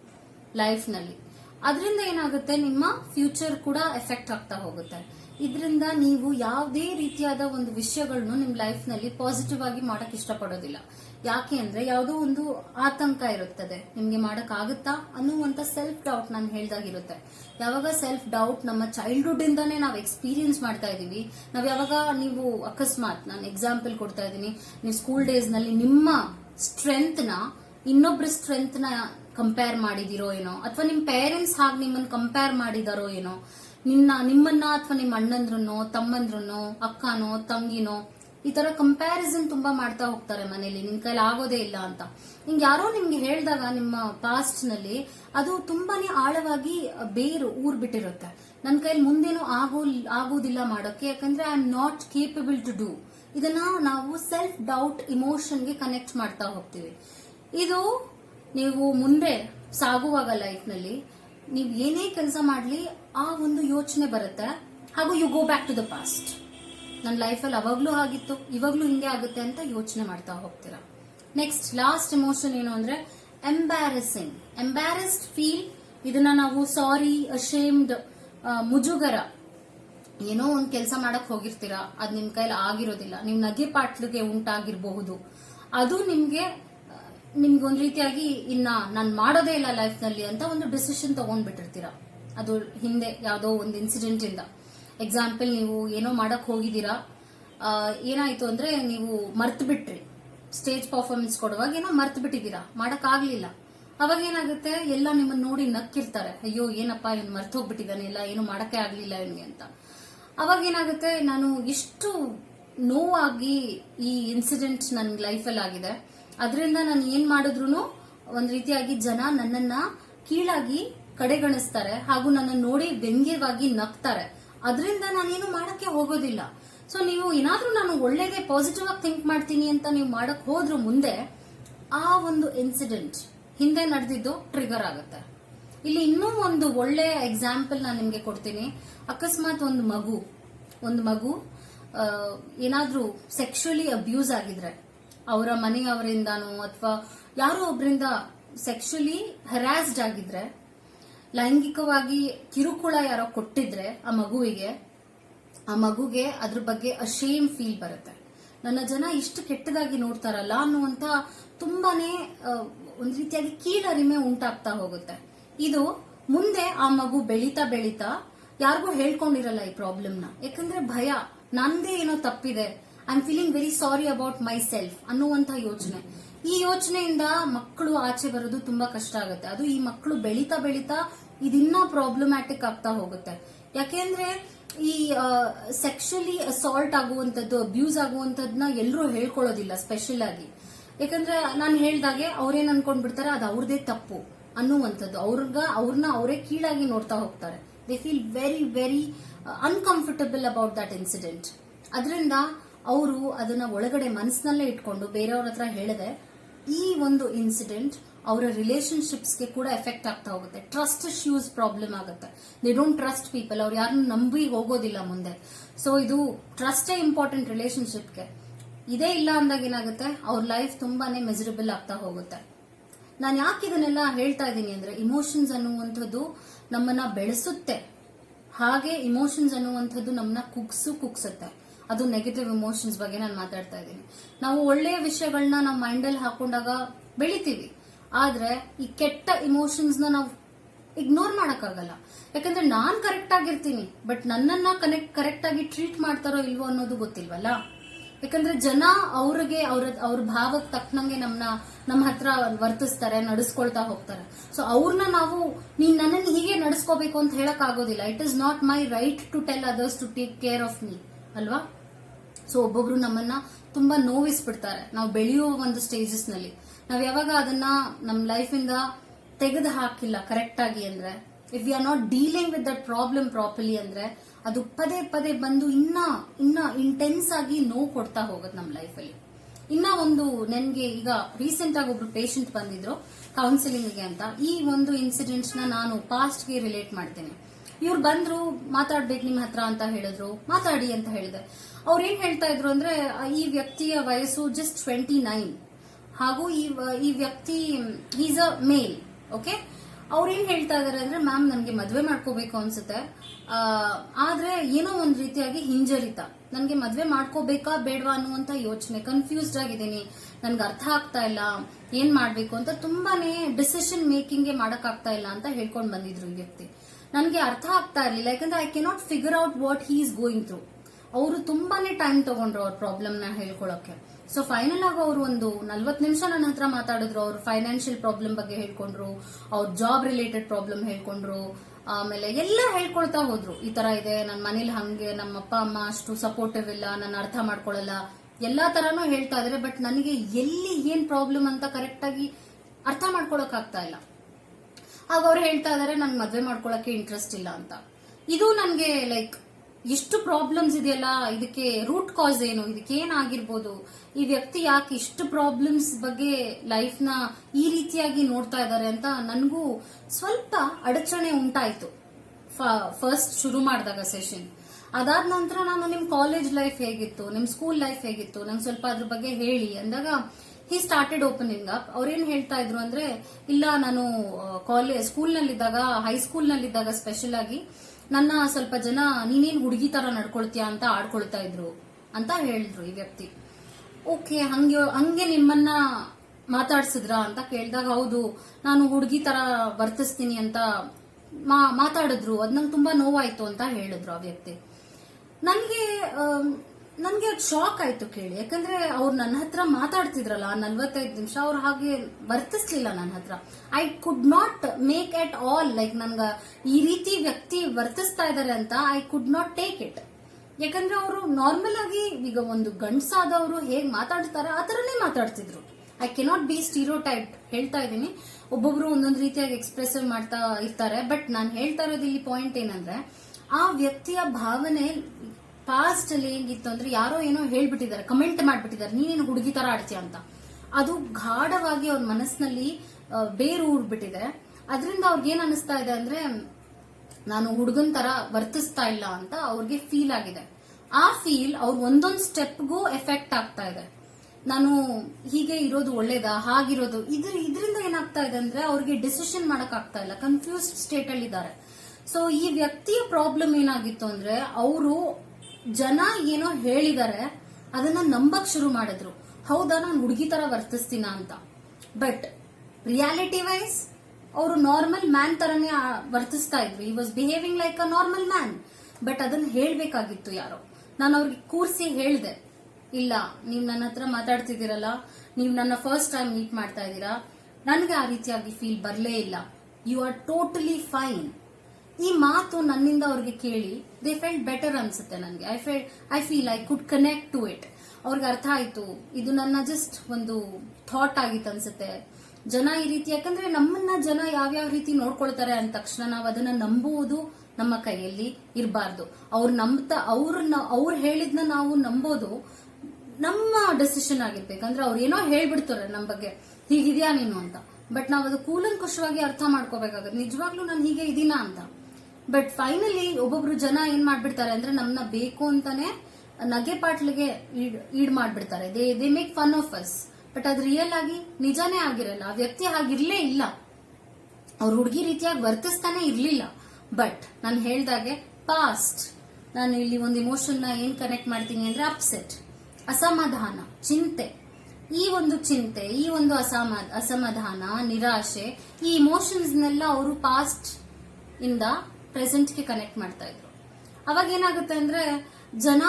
ಲೈಫ್ನಲ್ಲಿ. ಅದರಿಂದ ಏನಾಗುತ್ತೆ? ನಿಮ್ಮ ಫ್ಯೂಚರ್ ಕೂಡ ಎಫೆಕ್ಟ್ ಆಗ್ತಾ ಹೋಗುತ್ತೆ. ಇದರಿಂದ ನೀವು ಯಾವುದೇ ರೀತಿಯಾದ ಒಂದು ವಿಷಯಗಳನ್ನು ನಿಮ್ ಲೈಫ್ನಲ್ಲಿ ಪಾಸಿಟಿವ್ ಆಗಿ ಮಾಡಕ್ ಇಷ್ಟಪಡೋದಿಲ್ಲ. ಯಾಕೆ ಅಂದ್ರೆ ಯಾವುದೋ ಒಂದು ಆತಂಕ ಇರುತ್ತದೆ. ನಿಮ್ಗೆ ಮಾಡಕ್ ಆಗುತ್ತಾ? ಅನ್ನುವಂತ ಸೆಲ್ಫ್ ಡೌಟ್ ನಾನು ಹೇಳ್ದಾಗಿರುತ್ತೆ. ಯಾವಾಗ ಸೆಲ್ಫ್ ಡೌಟ್ ನಮ್ಮ ಚೈಲ್ಡ್ಹುಡ್ ಇಂದಾನೇ ನಾವು ಎಕ್ಸ್ಪೀರಿಯನ್ಸ್ ಮಾಡ್ತಾ ಇದೀವಿ. ನಾವ್ ಯಾವಾಗ ನೀವು ಅಕಸ್ಮಾತ್ ನಾನು ಎಕ್ಸಾಂಪಲ್ ಕೊಡ್ತಾ ಇದ್ದೀನಿ ನೀವು ಸ್ಕೂಲ್ ಡೇಸ್ನಲ್ಲಿ ನಿಮ್ಮ ಸ್ಟ್ರೆಂತ್ನ, ಇನ್ನೊಬ್ರ ಸ್ಟ್ರೆಂತ್ನ ಕಂಪೇರ್ ಮಾಡಿದಿರೋ ಏನೋ? ಅಥವಾ ನಿಮ್ ಪೇರೆಂಟ್ಸ್ ಹಾಗೆ ನಿಮ್ಮನ್ನ ಕಂಪೇರ್ ಮಾಡಿದಾರೋ ಏನೋ? ನಿನ್ನ, ನಿಮ್ಮನ್ನ ಅಥವಾ ನಿಮ್ಮ ಅಣ್ಣಂದ್ರನ್ನೋ ತಮ್ಮಂದ್ರನ್ನೋ ಅಕ್ಕನೋ, ತಂಗಿನೋ? ಈ ತರ ಕಂಪ್ಯಾರಿಸನ್ ತುಂಬಾ ಮಾಡ್ತಾ ಹೋಗ್ತಾರೆ ಮನೇಲಿ. ನಿನ್ ಕೈಲಿ ಆಗೋದೇ ಇಲ್ಲ ಅಂತ. ನಿಂಗೆ ಯಾರೋ ನಿಮ್ಗೆ ಹೇಳಿದಾಗ ನಿಮ್ಮ ಪಾಸ್ಟ್ನಲ್ಲಿ ಅದು ತುಂಬಾನೇ ಆಳವಾಗಿ ಬೇರು ಊರ್ ಬಿಟ್ಟಿರುತ್ತೆ. ನನ್ನ ಕೈಲಿ ಮುಂದೇನು ಆಗೋ, ಆಗೋದಿಲ್ಲ ಮಾಡೋಕೆ ಯಾಕಂದ್ರೆ I am not capable to do ಇದನ್ನ ನಾವು ಸೆಲ್ಫ್ ಡೌಟ್ ಇಮೋಷನ್ಗೆ ಕನೆಕ್ಟ್ ಮಾಡ್ತಾ ಹೋಗ್ತೀವಿ. ಇದು ನೀವು ಮುಂದೆ ಸಾಗುವಾಗ ಲೈಫ್ನಲ್ಲಿ ನೀವು ಏನೇ ಕೆಲಸ ಮಾಡಲಿ, ಆ ಒಂದು ಯೋಚನೆ ಬರುತ್ತೆ. ಹಾಗೂ you go back to the past ನನ್ನ ಲೈಫಲ್ಲಿ ಅವಾಗ್ಲೂ ಆಗಿತ್ತು, ಇವಾಗ್ಲೂ ಹಿಂಗೆ ಆಗುತ್ತೆ ಅಂತ ಯೋಚನೆ ಮಾಡ್ತಾ ಹೋಗ್ತೀರಾ? ನೆಕ್ಸ್ಟ್ ಲಾಸ್ಟ್ ಎಮೋಷನ್ ಏನು ಅಂದ್ರೆ ಎಂಬ್ಯಾರಸಿಂಗ್ ಎಂಬ್ಯಾರಸ್ಡ್ ಫೀಲ್ ಇದನ್ನ ನಾವು ಸಾರಿ ಅಶೇಮ್ಡ್ ಮುಜುಗರ, ಏನೋ ಒಂದ್ ಕೆಲಸ ಮಾಡಕ್ ಹೋಗಿರ್ತೀರಾ? ಅದ್ ನಿಮ್ ಕೈಲಿ ಆಗಿರೋದಿಲ್ಲ. ನಿಮ್ ನಗೆ ಪಾಟ್ಲಿಗೆ ಉಂಟಾಗಿರಬಹುದು. ಅದು ನಿಮ್ಗೆ ನಿಮ್ಗೆ ಒಂದ್ ರೀತಿಯಾಗಿ ಇನ್ನ ನಾನು ಮಾಡೋದೇ ಇಲ್ಲ ಲೈಫ್ನಲ್ಲಿ ಅಂತ ಒಂದು ಡಿಸಿಷನ್ ತಗೊಂಡ್ಬಿಟ್ಟಿರ್ತೀರಾ. ಅದು ಹಿಂದೆ ಯಾವ್ದೋ ಒಂದು ಇನ್ಸಿಡೆಂಟ್ ಇಂದ. ಎಕ್ಸಾಂಪಲ್ ನೀವು ಏನೋ ಮಾಡಕ್ ಹೋಗಿದ್ದೀರಾ. ಏನಾಯ್ತು ಅಂದ್ರೆ ನೀವು ಮರ್ತ್ ಬಿಟ್ರಿ ಸ್ಟೇಜ್ ಪರ್ಫಾರ್ಮೆನ್ಸ್ ಕೊಡುವಾಗ ಏನೋ ಮರ್ತ್ ಬಿಟ್ಟಿದ್ದೀರಾ ಮಾಡಕ್ ಆಗ್ಲಿಲ್ಲ ಅವಾಗ ಏನಾಗುತ್ತೆ? ಎಲ್ಲ ನಿಮ್ಮನ್ನ ನೋಡಿ ನಕ್ಕಿರ್ತಾರೆ. ಅಯ್ಯೋ, ಏನಪ್ಪಾ, ಇವ್ನು ಮರ್ತ್ ಹೋಗ್ಬಿಟ್ಟಿದ್ದಾನೆ ಇಲ್ಲ, ಏನು ಮಾಡಕ್ಕೆ ಆಗ್ಲಿಲ್ಲ ಇವನಿಗೆ ಅಂತ. ಅವಾಗ ಏನಾಗುತ್ತೆ? ನಾನು ಎಷ್ಟು ನೋವಾಗಿ ಈ ಇನ್ಸಿಡೆಂಟ್ ನನ್ನ ಲೈಫಲ್ಲಿ ಆಗಿದೆ ಅದರಿಂದ ನಾನು ಏನ್ ಮಾಡಿದ್ರು ಒಂದ್ ರೀತಿಯಾಗಿ ಜನ ನನ್ನನ್ನ ಕೀಳಾಗಿ ಕಡೆಗಣಿಸ್ತಾರೆ ಹಾಗೂ ನನ್ನ ನೋಡಿ ವ್ಯಂಗ್ಯವಾಗಿ ನಗ್ತಾರೆ. ಅದರಿಂದ ನಾನೇನು ಮಾಡಕ್ಕೆ ಹೋಗೋದಿಲ್ಲ. ಸೊ ನೀವು ಏನಾದ್ರೂ ನಾನು ಒಳ್ಳೇದೇ ಪಾಸಿಟಿವ್ ಆಗಿ ಥಿಂಕ್ ಮಾಡ್ತೀನಿ ಅಂತ ನೀವು ಮಾಡಕ್ ಹೋದ್ರು ಮುಂದೆ ಆ ಒಂದು ಇನ್ಸಿಡೆಂಟ್ ಹಿಂದೆ ನಡೆದಿದ್ದು ಟ್ರಿಗರ್ ಆಗುತ್ತೆ. ಇಲ್ಲಿ ಇನ್ನೂ ಒಂದು ಒಳ್ಳೆ ಎಕ್ಸಾಂಪಲ್ ನಾನು ನಿಮ್ಗೆ ಕೊಡ್ತೀನಿ. ಅಕಸ್ಮಾತ್ ಒಂದು ಮಗು ಒಂದು ಮಗು ಏನಾದ್ರೂ ಸೆಕ್ಷುಲಿ ಅಬ್ಯೂಸ್ ಆಗಿದ್ರೆ ಅವರ ಮನೆಯವರಿಂದಾನೋ ಅಥವಾ ಯಾರೋ ಒಬ್ರಿಂದ ಸೆಕ್ಷುಲಿ ಹರಾಸ್ಡ್ ಆಗಿದ್ರೆ, ಲೈಂಗಿಕವಾಗಿ ಕಿರುಕುಳ ಯಾರೋ ಕೊಟ್ಟಿದ್ರೆ ಆ ಮಗುವಿಗೆ, ಆ ಮಗುಗೆ ಅದ್ರ ಬಗ್ಗೆ ಅಶೇಮ್ ಫೀಲ್ ಬರುತ್ತೆ. ನನ್ನ ಜನ ಇಷ್ಟು ಕೆಟ್ಟದಾಗಿ ನೋಡ್ತಾರಲ್ಲ ಅನ್ನುವಂತ ತುಂಬಾನೇ ಒಂದ್ ರೀತಿಯಾಗಿ ಕೀಳರಿಮೆ ಉಂಟಾಗ್ತಾ ಹೋಗುತ್ತೆ. ಇದು ಮುಂದೆ ಆ ಮಗು ಬೆಳೀತಾ ಬೆಳೀತಾ ಯಾರಿಗೂ ಹೇಳ್ಕೊಂಡಿರಲ್ಲ ಈ ಪ್ರಾಬ್ಲಮ್ನ ಯಾಕಂದ್ರೆ ಭಯ, ನಂದೇ ಏನೋ ತಪ್ಪಿದೆ. I feeling very sorry about my self ಅನ್ನುವಂತ ಯೋಚನೆ. ಈ ಯೋಚನೆಯಿಂದ ಮಕ್ಕಳು ಆಚೆ ಬರೋದು ತುಂಬಾ ಕಷ್ಟ ಆಗುತ್ತೆ. ಅದು ಈ ಮಕ್ಕಳು ಬೆಳೀತಾ ಬೆಳೀತಾ ಇದಿನ್ನ ಪ್ರಾಬ್ಲಮ್ಯಾಟಿಕ್ ಆಗ್ತಾ ಹೋಗುತ್ತೆ. ಯಾಕೆಂದ್ರೆ ಈ ಸೆಕ್ಷುಲಿ ಅಸಾಲ್ಟ್ ಆಗುವಂತದ್ದು ಅಬ್ಯೂಸ್ ಆಗುವಂತದ್ನ ಎಲ್ಲರೂ ಹೇಳ್ಕೊಳ್ಳೋದಿಲ್ಲ ಸ್ಪೆಷಲ್ ಆಗಿ. ಯಾಕಂದ್ರೆ ನಾನು ಹೇಳ್ದಾಗೆ ಅವ್ರೇನ್ ಅನ್ಕೊಂಡ್ಬಿಡ್ತಾರೆ, ಅದು ಅವ್ರದೇ ತಪ್ಪು ಅನ್ನುವಂಥದ್ದು. ಅವ್ರಗ ಅವ್ರನ್ನ ಅವರೇ ಕೀಳಾಗಿ ನೋಡ್ತಾ ಹೋಗ್ತಾರೆ. They feel very very uncomfortable about that incident ಅದರಿಂದ ಅವರು ಅದನ್ನ ಒಳಗಡೆ ಮನಸ್ಸಿನಲ್ಲೇ ಇಟ್ಕೊಂಡು ಬೇರೆಯವ್ರ ಹತ್ರ ಹೇಳಿದೆ ಈ ಒಂದು ಇನ್ಸಿಡೆಂಟ್ ಅವರ ರಿಲೇಶನ್ಶಿಪ್ಸ್ಗೆ ಕೂಡ ಎಫೆಕ್ಟ್ ಆಗ್ತಾ ಹೋಗುತ್ತೆ. ಟ್ರಸ್ಟ್ ಇಶ್ಯೂಸ್ ಪ್ರಾಬ್ಲಮ್ ಆಗುತ್ತೆ. ದೇ ಡೋಂಟ್ ಟ್ರಸ್ಟ್ ಪೀಪಲ್ ಅವ್ರು ಯಾರನ್ನ ನಂಬಿ ಹೋಗೋದಿಲ್ಲ ಮುಂದೆ. ಸೊ ಇದು ಟ್ರಸ್ಟೇ ಇಂಪಾರ್ಟೆಂಟ್ ರಿಲೇಶನ್ಶಿಪ್ಗೆ ಇದೇ ಇಲ್ಲ ಅಂದಾಗ ಏನಾಗುತ್ತೆ? ಅವ್ರ ಲೈಫ್ ತುಂಬಾನೇ ಮೆಸರಬಲ್ ಆಗ್ತಾ ಹೋಗುತ್ತೆ. ನಾನು ಯಾಕೆ ಇದನ್ನೆಲ್ಲ ಹೇಳ್ತಾ ಇದ್ದೀನಿ ಅಂದ್ರೆ ಇಮೋಷನ್ಸ್ ಅನ್ನುವಂಥದ್ದು ನಮ್ಮನ್ನ ಬೆಳೆಸುತ್ತೆ. ಹಾಗೆ ಇಮೋಷನ್ಸ್ ಅನ್ನುವಂಥದ್ದು ನಮ್ಮನ್ನ ಕುಗ್ಸು ಕುಗ್ಸುತ್ತೆ. ಅದು ನೆಗೆಟಿವ್ ಇಮೋಷನ್ಸ್ ಬಗ್ಗೆ ನಾನು ಮಾತಾಡ್ತಾ ಇದ್ದೀನಿ. ನಾವು ಒಳ್ಳೆಯ ವಿಷಯಗಳನ್ನ ನಮ್ಮ ಮೈಂಡಲ್ಲಿ ಹಾಕೊಂಡಾಗ ಬೆಳಿತೀವಿ. ಆದ್ರೆ ಈ ಕೆಟ್ಟ ಇಮೋಷನ್ಸ್ನ ನಾವು ಇಗ್ನೋರ್ ಮಾಡೋಕ್ಕಾಗಲ್ಲ. ಯಾಕಂದ್ರೆ ನಾನ್ ಕರೆಕ್ಟ್ ಆಗಿರ್ತೀನಿ ಬಟ್ ನನ್ನನ್ನ ಕನೆಕ್ಟ್ ಕರೆಕ್ಟ್ ಆಗಿ ಟ್ರೀಟ್ ಮಾಡ್ತಾರೋ ಇಲ್ವೋ ಅನ್ನೋದು ಗೊತ್ತಿಲ್ವಲ್ಲ? ಯಾಕಂದ್ರೆ ಜನ ಅವ್ರಿಗೆ, ಅವ್ರ ಅವ್ರ ಭಾವಕ್ಕೆ ತಕ್ಕನಂಗೆ ನಮ್ಮನ್ನ ನಮ್ಮ ಹತ್ರ ವರ್ತಿಸ್ತಾರೆ, ನಡೆಸ್ಕೊಳ್ತಾ ಹೋಗ್ತಾರೆ. ಸೊ ಅವ್ರನ್ನ ನಾವು, ನೀನ್ ನನ್ನನ್ನು ಹೀಗೆ ನಡೆಸ್ಕೋಬೇಕು ಅಂತ ಹೇಳಕ್ ಆಗೋದಿಲ್ಲ. It is not my right to tell others to take care of me ಅಲ್ವಾ? ಸೊ ಒಬ್ಬೊಬ್ರು ನಮ್ಮನ್ನ ತುಂಬಾ ನೋವಿಸ್ಬಿಡ್ತಾರೆ. ನಾವು ಬೆಳೆಯುವ ಒಂದು ಸ್ಟೇಜಸ್ನಲ್ಲಿ. ನಾವ್ ಯಾವಾಗ ಅದನ್ನ ನಮ್ಮ ಲೈಫ್ ಇಂದ ತೆಗೆದು ಹಾಕಿಲ್ಲ ಕರೆಕ್ಟ್ ಆಗಿ ಅಂದ್ರೆ if you are not dealing with that problem properly ಅಂದ್ರೆ, ಅದು ಪದೇ ಪದೇ ಬಂದು ಇನ್ನ ಇನ್ನ ಇಂಟೆನ್ಸ್ ಆಗಿ ನೋವು ಕೊಡ್ತಾ ಹೋಗುತ್ತೆ ನಮ್ಮ ಅಲ್ಲಿ. ಇನ್ನ ಒಂದು ನನ್ಗೆ ಈಗ ರೀಸೆಂಟ್ ಆಗಿ ಒಬ್ರು ಪೇಷಂಟ್ ಬಂದಿದ್ರು ಕೌನ್ಸಿಲಿಂಗ್ಗೆ ಅಂತ. ಈ ಒಂದು ಇನ್ಸಿಡೆಂಟ್ಸ್ನ ನಾನು ಪಾಸ್ಟ್ಗೆ ರಿಲೇಟ್ ಮಾಡ್ತೇನೆ. ಇವ್ರು ಬಂದ್ರು, ಮಾತಾಡ್ಬೇಕು ನಿಮ್ ಹತ್ರ ಅಂತ ಹೇಳಿದ್ರು, ಮಾತಾಡಿ ಅಂತ ಹೇಳಿದೆ. ಅವ್ರು ಏನ್ ಹೇಳ್ತಾ ಇದ್ರು ಅಂದ್ರೆ ಈ ವ್ಯಕ್ತಿಯ ವಯಸ್ಸು ಜಸ್ಟ್ ಟ್ವೆಂಟಿ ನೈನ್ ಹಾಗೂ ಈ ಈ ವ್ಯಕ್ತಿ ಈಸ್ ಅ ಮೇಲ್ ಓಕೆ ಅವ್ರು ಅವ್ರೇನ್ ಹೇಳ್ತಾ ಇದಾರೆ ಅಂದ್ರೆ ಮ್ಯಾಮ್ ನನ್ಗೆ ಮದ್ವೆ ಮಾಡ್ಕೋಬೇಕು ಅನ್ಸುತ್ತೆ. ಆದ್ರೆ ಏನೋ ಒಂದ್ ರೀತಿಯಾಗಿ ಹಿಂಜರಿತ. ನನ್ಗೆ ಮದ್ವೆ ಮಾಡ್ಕೋಬೇಕಾ ಬೇಡವಾ ಅನ್ನುವಂತ ಯೋಚನೆ ಕನ್ಫ್ಯೂಸ್ಡ್ ಆಗಿದ್ದೀನಿ. ನನ್ಗೆ ಅರ್ಥ ಆಗ್ತಾ ಇಲ್ಲ. ಏನ್ ಮಾಡ್ಬೇಕು? ಅಂತ ತುಂಬಾನೇ ಡಿಸಿಷನ್ ಮೇಕಿಂಗ್ ಮಾಡಕ್ ಆಗ್ತಾ ಇಲ್ಲ ಅಂತ ಹೇಳ್ಕೊಂಡ್ ಬಂದಿದ್ರು ಈ ವ್ಯಕ್ತಿ. ನನ್ಗೆ ಅರ್ಥ ಆಗ್ತಾ ಇರಲಿಲ್ಲ. ಯಾಕಂದ್ರೆ I cannot figure out what he is going through ಅವರು ತುಂಬಾನೇ ಟೈಮ್ ತಗೊಂಡ್ರು ಅವ್ರ ಪ್ರಾಬ್ಲಮ್ನ ಹೇಳ್ಕೊಳಕ್ಕೆ. ಸೊ ಫೈನಲ್ ಆಗಿ ಅವರು ಒಂದು ನಲ್ವತ್ತು ನಿಮಿಷ ನನ್ನ ಹತ್ರ ಮಾತಾಡಿದ್ರು. ಅವ್ರ ಫೈನಾನ್ಷಿಯಲ್ ಪ್ರಾಬ್ಲಮ್ ಬಗ್ಗೆ ಹೇಳ್ಕೊಂಡ್ರು, ಅವ್ರ ಜಾಬ್ ರಿಲೇಟೆಡ್ ಪ್ರಾಬ್ಲಮ್ ಹೇಳ್ಕೊಂಡ್ರು. ಆಮೇಲೆ ಎಲ್ಲ ಹೇಳ್ಕೊಳ್ತಾ ಹೋದ್ರು. ಈ ತರ ಇದೆ ನನ್ನ ಮನೇಲಿ ಹಂಗೆ ನಮ್ಮ ಅಪ್ಪ ಅಮ್ಮ ಅಷ್ಟು ಸಪೋರ್ಟಿವ್ ಇಲ್ಲ ನನ್ನ ಅರ್ಥ ಮಾಡ್ಕೊಳ್ಳಲ್ಲ ಎಲ್ಲಾ ತರಾನು ಹೇಳ್ತಾ ಇದ್ರೆ ಬಟ್ ನನಗೆ ಎಲ್ಲಿ ಏನ್ ಪ್ರಾಬ್ಲಮ್ ಅಂತ ಕರೆಕ್ಟ್ ಆಗಿ ಅರ್ಥ ಮಾಡ್ಕೊಳಕ್ ಆಗ್ತಾ ಇಲ್ಲ. ಆಗ ಅವ್ರು ಹೇಳ್ತಾ ಇದಾರೆ, ನನ್ ಮದ್ವೆ ಮಾಡ್ಕೊಳಕ್ಕೆ ಇಂಟ್ರೆಸ್ಟ್ ಇಲ್ಲ ಅಂತ. ಇದು ನನ್ಗೆ ಲೈಕ್ ಎಷ್ಟು ಪ್ರಾಬ್ಲಮ್ಸ್ ಇದೆಯಲ್ಲ, ಇದಕ್ಕೆ ರೂಟ್ ಕಾಸ್ ಏನು? ಇದಕ್ಕೆ ಏನಾಗಿರ್ಬೋದು ಈ ವ್ಯಕ್ತಿ ಯಾಕೆ ಇಷ್ಟು ಪ್ರಾಬ್ಲಮ್ಸ್ ಬಗ್ಗೆ ಲೈಫ್ನ ಈ ರೀತಿಯಾಗಿ ನೋಡ್ತಾ ಇದ್ದಾರೆ ಅಂತ ನನಗೂ ಸ್ವಲ್ಪ ಅಡಚಣೆ ಉಂಟಾಯ್ತು. ಫಸ್ಟ್ ಶುರು ಮಾಡಿದಾಗ ಸೆಷನ್ ಅದಾದ ನಂತರ ನಾನು ನಿಮ್ ಕಾಲೇಜ್ ಲೈಫ್ ಹೇಗಿತ್ತು? ನಿಮ್ ಸ್ಕೂಲ್ ಲೈಫ್ ಹೇಗಿತ್ತು? ನಂಗೆ ಸ್ವಲ್ಪ ಅದ್ರ ಬಗ್ಗೆ ಹೇಳಿ. ಅಂದಾಗ ಹಿ ಸ್ಟಾರ್ಟೆಡ್ ಓಪನಿಂಗ್ ಅಪ್ ಅವ್ರೇನ್ ಹೇಳ್ತಾ ಇದ್ರು ಅಂದ್ರೆ, ಇಲ್ಲ, ನಾನು ಕಾಲೇಜ್ ಸ್ಕೂಲ್ ನಲ್ಲಿದ್ದಾಗ ಹೈಸ್ಕೂಲ್ ನಲ್ಲಿದ್ದಾಗ ಸ್ಪೆಷಲ್ ಆಗಿ, ನನ್ನ ಸ್ವಲ್ಪ ಜನ, ನೀನೇನ್ ಹುಡುಗಿ ತರ ನಡ್ಕೊಳ್ತೀಯ ಅಂತ ಆಡ್ಕೊಳ್ತಾ ಇದ್ರು ಅಂತ ಹೇಳಿದ್ರು ಈ ವ್ಯಕ್ತಿ. ಓಕೆ ಹಂಗೆ ಹಂಗೆ ನಿಮ್ಮನ್ನ ಮಾತಾಡ್ಸಿದ್ರ ಅಂತ ಕೇಳಿದಾಗ, ಹೌದು, ನಾನು ಹುಡುಗಿ ತರ ವರ್ತಿಸ್ತೀನಿ ಅಂತ ಮಾತಾಡಿದ್ರು. ಅದ್ ನಂಗೆ ತುಂಬಾ ನೋವಾಯ್ತು ಅಂತ ಹೇಳಿದ್ರು ಆ ವ್ಯಕ್ತಿ. ನನ್ಗೆ ನನ್ಗೆ ಅದು ಶಾಕ್ ಆಯ್ತು ಕೇಳಿ. ಯಾಕಂದ್ರೆ ಅವ್ರು ನನ್ನ ಹತ್ರ ಮಾತಾಡ್ತಿದ್ರಲ್ಲ ನಲ್ವತ್ತೈದು ನಿಮಿಷ ಅವ್ರು ಹಾಗೆ ವರ್ತಿಸ್ಲಿಲ್ಲ ನನ್ನ ಹತ್ರ. I could not make it at all like ಈ ರೀತಿ ವ್ಯಕ್ತಿ ವರ್ತಿಸ್ತಾ ಇದಾರೆ ಅಂತ I could not take it ಯಾಕಂದ್ರೆ ಅವರು ನಾರ್ಮಲ್ ಆಗಿ ಈಗ ಒಂದು ಗಂಡ್ಸಾದವರು ಹೇಗೆ ಮಾತಾಡ್ತಾರೆ ಆ ತರನೇ ಮಾತಾಡ್ತಿದ್ರು. I cannot be stereotype ಹೇಳ್ತಾ ಇದ್ದೀನಿ. ಒಬ್ಬೊಬ್ರು ಒಂದೊಂದು ರೀತಿಯಾಗಿ ಎಕ್ಸ್ಪ್ರೆಸಿವ್ ಮಾಡ್ತಾ ಇರ್ತಾರೆ ಬಟ್ ನಾನು ಹೇಳ್ತಾ ಇರೋದು ಇಲ್ಲಿ ಪಾಯಿಂಟ್ ಏನಂದ್ರೆ, ಆ ವ್ಯಕ್ತಿಯ ಭಾವನೆ ಪಾಸ್ಟ್ ಅಲ್ಲಿ ಹೆಂಗಿತ್ತು ಅಂದ್ರೆ ಯಾರೋ ಏನೋ ಹೇಳ್ಬಿಟ್ಟಿದ್ದಾರೆ ಕಮೆಂಟ್ ಮಾಡ್ಬಿಟ್ಟಿದ್ದಾರೆ, ನೀನೇನು ಹುಡುಗಿ ತರ ಆಡ್ತೀಯ ಅಂತ. ಅದು ಗಾಢವಾಗಿ ಅವ್ರ ಮನಸ್ಸಿನಲ್ಲಿ ಬೇರು ಊರ್ಬಿಟ್ಟಿದೆ. ಅದರಿಂದ ಅವ್ರಿಗೆ ಏನ್ ಅನಿಸ್ತಾ ಇದೆ ಅಂದ್ರೆ, ನಾನು ಹುಡುಗನ್ ತರ ವರ್ತಿಸ್ತಾ ಇಲ್ಲ ಅಂತ ಅವ್ರಿಗೆ ಫೀಲ್ ಆಗಿದೆ. ಆ ಫೀಲ್ ಅವ್ರ ಒಂದೊಂದ್ ಸ್ಟೆಪ್ಗೂ ಎಫೆಕ್ಟ್ ಆಗ್ತಾ ಇದೆ. ನಾನು ಹೀಗೆ ಇರೋದು ಒಳ್ಳೇದಾ, ಹಾಗಿರೋದು ಇದ್ರ ಇದರಿಂದ ಏನಾಗ್ತಾ ಇದೆ ಅಂದ್ರೆ ಅವ್ರಿಗೆ ಡಿಸಿಷನ್ ಮಾಡಕ್ ಆಗ್ತಾ ಇಲ್ಲ ಕನ್ಫ್ಯೂಸ್ಡ್ ಸ್ಟೇಟ್ ಅಲ್ಲಿ ಇದ್ದಾರೆ ಸೊ ಈ ವ್ಯಕ್ತಿಯ ಪ್ರಾಬ್ಲಮ್ ಏನಾಗಿತ್ತು ಅಂದ್ರೆ, ಅವರು ಜನ ಏನೋ ಹೇಳಿದ್ದಾರೆ ಅದನ್ನ ನಂಬಕ್ ಶುರು ಮಾಡಿದ್ರು. ಹೌದಾ, ನಾನು ಹುಡುಗಿ ತರ ವರ್ತಿಸ್ತೀನ ಅಂತ. ಬಟ್ ರಿಯಾಲಿಟಿ ವೈಸ್ ಅವರು ನಾರ್ಮಲ್ ಮ್ಯಾನ್ ತರನೇ ವರ್ತಿಸ್ತಾ ಇದ್ರು. He was behaving like a normal man but ಅದನ್ನ ಹೇಳ್ಬೇಕಾಗಿತ್ತು ಯಾರೋ. ನಾನು ಅವ್ರಿಗೆ ಕೂರಿಸಿ ಹೇಳ್ದೆ. ಇಲ್ಲ, ನೀವು ನನ್ನ ಹತ್ರ ಮಾತಾಡ್ತಿದ್ದೀರಲ್ಲ, ನೀವು ನನ್ನ ಫಸ್ಟ್ ಟೈಮ್ ಮೀಟ್ ಮಾಡ್ತಾ ಇದ್ದೀರಾ, ನನಗೆ ಆ ರೀತಿಯಾಗಿ ಫೀಲ್ ಬರಲೇ ಇಲ್ಲ. ಯು ಆರ್ ಟೋಟಲಿ ಫೈನ್ ಈ ಮಾತು ನನ್ನಿಂದ ಅವ್ರಿಗೆ ಕೇಳಿ ದೇ ಫೆಲ್ಟ್ ಬೆಟರ್ ಅನ್ಸುತ್ತೆ ನನಗೆ. I fell I feel I could connect to it ಅವ್ರಿಗೆ ಅರ್ಥ ಆಯ್ತು, ಇದು ನನ್ನ ಜಸ್ಟ್ ಒಂದು ಥಾಟ್ ಆಗಿತ್ತು ಅನ್ಸುತ್ತೆ. ಜನ ಈ ರೀತಿ, ಯಾಕಂದ್ರೆ ನಮ್ಮನ್ನ ಜನ ಯಾವ್ಯಾವ ರೀತಿ ನೋಡ್ಕೊಳ್ತಾರೆ ಅಂದ ತಕ್ಷಣ ನಾವು ಅದನ್ನ ನಂಬುವುದು ನಮ್ಮ ಕೈಯಲ್ಲಿ ಇರಬಾರ್ದು. ಅವ್ರು ನಂಬ್ತಾ ಅವ್ರನ್ನ ಅವ್ರು ಹೇಳಿದ್ನ ನಾವು ನಂಬೋದು. ನಮ್ಮ ಡೆಸಿಷನ್ ಆಗಿರ್ಬೇಕು. ಅಂದ್ರೆ ಅವ್ರು ಏನೋ ಹೇಳ್ಬಿಡ್ತಾರೆ ನಮ್ಮ ಬಗ್ಗೆ. ಹೀಗಿದ್ಯಾ ನೀನು ಅಂತ. ಬಟ್ ನಾವು ಅದು ಕೂಲಂಕುಷವಾಗಿ ಅರ್ಥ ಮಾಡ್ಕೋಬೇಕಾಗುತ್ತೆ. ನಿಜವಾಗ್ಲೂ ನಾನು ಹೀಗೆ ಇದೀನಾ ಅಂತ. ಬಟ್ ಫೈನಲಿ ಒಬ್ಬೊಬ್ರು ಜನ ಏನ್ ಮಾಡ್ಬಿಡ್ತಾರೆ ಅಂದ್ರೆ ನಮ್ನ ಬೇಕು ಅಂತಾನೆ ನಗೆ ಪಾಟ್ಲಿಗೆ ಈಡ್ ಮಾಡ್ಬಿಡ್ತಾರೆ. They they make fun of us but ಅದು ರಿಯಲ್ ಆಗಿ ನಿಜಾನೇ ಆಗಿರಲ್ಲ. ಆ ವ್ಯಕ್ತಿ ಹಾಗಿರ್ಲೇ ಇಲ್ಲ. ಅವ್ರ ಹುಡುಗಿ ರೀತಿಯಾಗಿ ವರ್ತಿಸ್ತಾನೆ ಇರ್ಲಿಲ್ಲ. ಬಟ್ ನಾನು ಹೇಳ್ದಾಗೆ ಪಾಸ್ಟ್ ನಾನು ಇಲ್ಲಿ ಒಂದು ಇಮೋಷನ್ನ ಏನ್ ಕನೆಕ್ಟ್ ಮಾಡ್ತೀನಿ ಅಂದ್ರೆ ಅಪ್ಸೆಟ್ ಅಸಮಾಧಾನ, ಚಿಂತೆ. ಈ ಒಂದು ಚಿಂತೆ, ಈ ಒಂದು ಅಸಮಾ ಅಸಮಾಧಾನ, ನಿರಾಶೆ, ಈ ಇಮೋಷನ್ಸ್ನೆಲ್ಲ ಅವರು ಪಾಸ್ಟ್ ಇಂದ ಪ್ರೆಸೆಂಟ್ಗೆ ಕನೆಕ್ಟ್ ಮಾಡ್ತಾ ಇದ್ರು. ಅವಾಗ ಏನಾಗುತ್ತೆ ಅಂದ್ರೆ, ಜನ